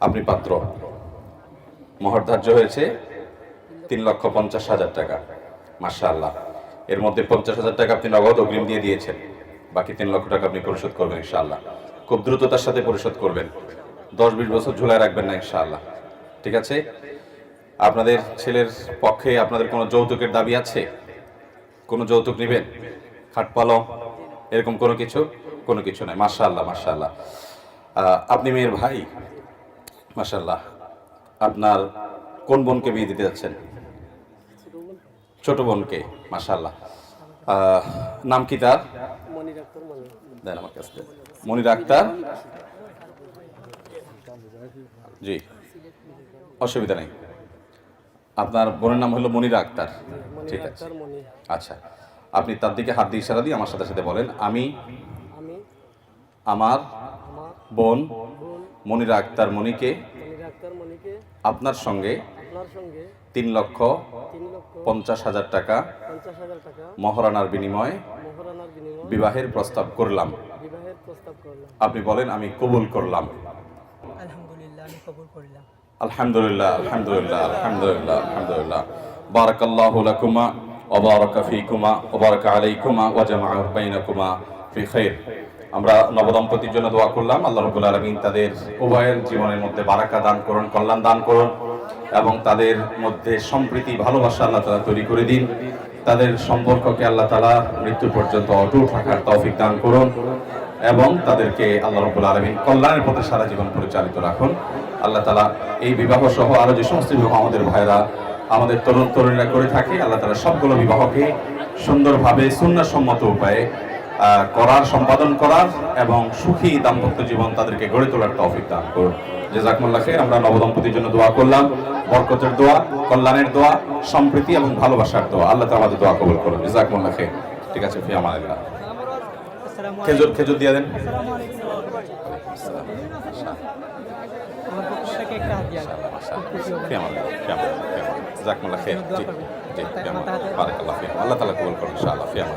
আপনি পাত্র। মহর ধার্য হয়েছে তিন লক্ষ পঞ্চাশ হাজার টাকা। মাসা আল্লাহ এর মধ্যে পঞ্চাশ হাজার টাকা আপনি নগদ অগ্রিম দিয়ে দিয়েছেন। বাকি তিন লক্ষ টাকা আপনি পরিশোধ করবেন ইনশাআল্লাহ। খুব দ্রুততার সাথে পরিশোধ করবেন। দশ বিশ বছর ঝুলায় রাখবেন না ইনশাআল্লাহ। ঠিক আছে? আপনাদের ছেলের পক্ষে আপনাদের কোনো যৌতুকের দাবি আছে? কোনো যৌতুক নেবেন? খাট পালং? এরকম কোনো কিছু? কোনো কিছু নাই। মাশাআল্লাহ মাশাআল্লাহ। আহ, আপনি মেয়ের ভাই? মাশাআল্লাহ আপনার কোন বোনকে বিয়ে দিতে যাচ্ছেন? ছোট বোনকে মাশাআল্লাহ। আহ, নাম কি তার? দেন। মনির আক্তার? জি অসুবিধা নেই। আপনার বোনের নাম হলো মনিরা আক্তার। ঠিক আছে। আচ্ছা আপনি তার দিকে হাত দিয়ে ইশারা দিয়ে আমার সাথে সাথে বলেন আমি আমি আমার বোন মনিরা আক্তার মনিকে আপনার সঙ্গে তিন লক্ষ পঞ্চাশ হাজার টাকা মহারানার বিনিময়ে বিবাহের প্রস্তাব করলাম। আপনি বলেন আমি কবুল করলাম। আলহামদুলিল্লাহ আমি কবুল করলাম। আলহামদুলিল্লাহ আলহামদুলিল্লাহ আলহামদুলিল্লাহ আলহামদুলিল্লাহ। বারাকাল্লাহু লাকুমা ওয়া বারাকা ফীকুমা ওয়া বারাকা আলাইকুমা ওয়া জামাআ বাইনাকুমা ফি খাইর। আমরা নবদম্পতির জন্য দোয়া করলাম। আল্লাহ রাব্বুল আলামিন তাদের উভয়ের জীবনের মধ্যে বারাকা দান করুন, কল্যাণ দান করুন এবং তাদের মধ্যে সম্প্রীতি, ভালোবাসা আল্লাহ তাআলা তৈরি করে দিন। তাদের সম্পর্ককে আল্লাহ তাআলা মৃত্যু পর্যন্ত অটুট রাখার তৌফিক দান করুন এবং তাদেরকে আল্লাহ রব্বুল আলমিন কল্যাণের পথে সারা জীবন পরিচালিত রাখুন। আল্লাহ তালা এই বিবাহ সহ আরও যে সমস্ত বিবাহ আমাদের ভাইরা, আমাদের তরুণ তরুণীরা করে থাকে, আল্লাহ তালা সবগুলো বিবাহকে সুন্দরভাবে সুন্নাসম্মত উপায়ে করার, সম্পাদন করার এবং সুখী দাম্পত্য জীবন তাদেরকে গড়ে তোলার তফিক দান করুন। জেজাকমুল্লা খেয়ে আমরা নবদম্পতির জন্য দোয়া করলাম। বরকতের দোয়া, কল্যাণের দোয়া, সম্প্রীতি এবং ভালোবাসার দোয়া। আল্লাহ তালা আমাদের দোয়া কবল করুন। জেজাকমুল্লা খেয়ে ঠিক আছে ফি আমার খেজুর খেজুর দিয়ে দেন। আল্লাহ তালা কবল করুন আল্লাহ ফি আমার